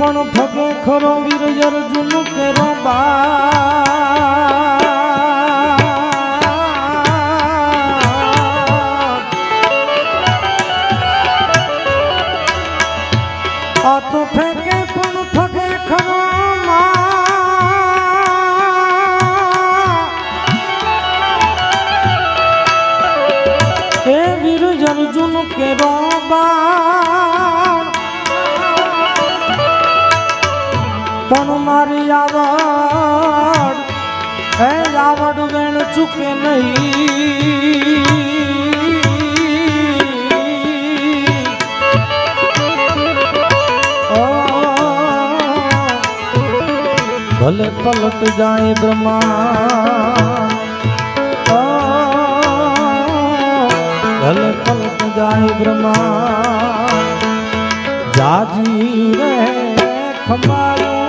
પણ ફગે ખરો વીર અર્જુન કેરો બા આ તો ફેંકે પણ ફગે ખરો એ વીર અર્જુન કેરો પણ મારી આવડ હે આવડ વેણ ચૂકે નહીં. ભલે પલટ જાય બ્રહ્મા, ભલે પલટ જાય બ્રહ્મા, જાજી રે ખમાયું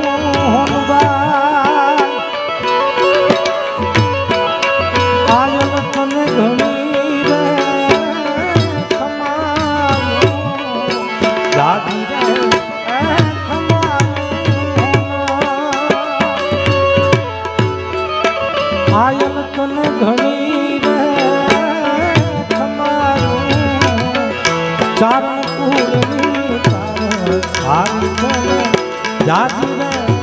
હારી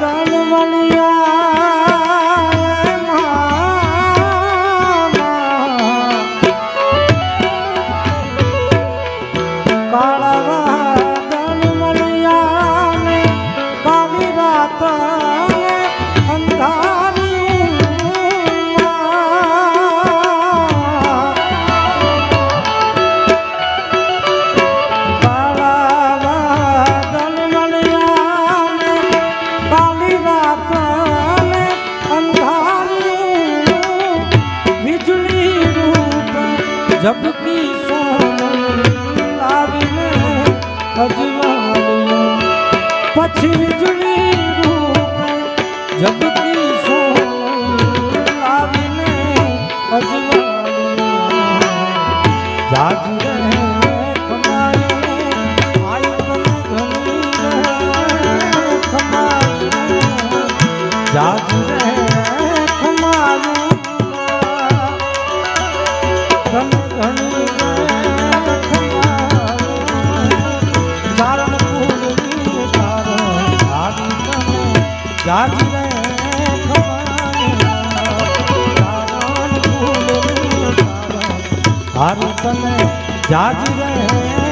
કાળા પછી વીજળી રૂપ ઝબકી સોનું લાવીને હારી તને જાજી રહે.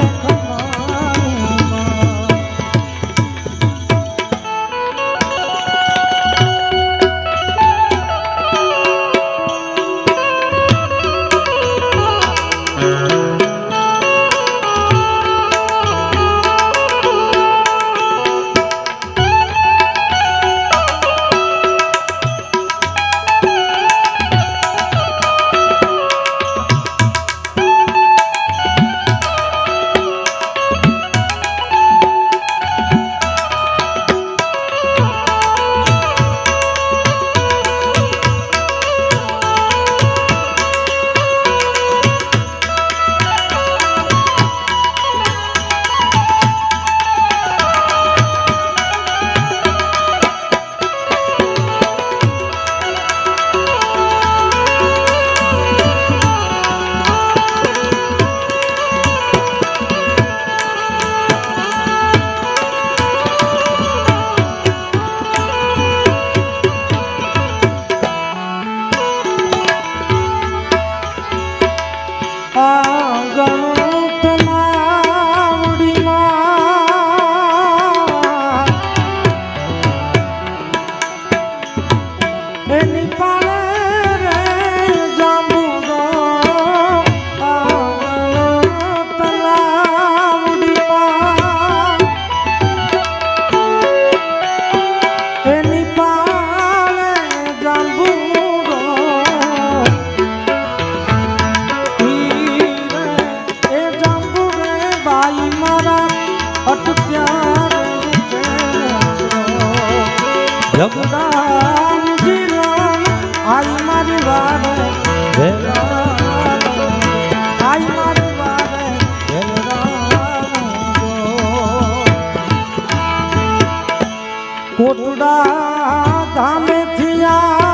જગદાનજી રામ આઈ મારી વાવે આઈ મારી વાવે કોટડા ધામે થયા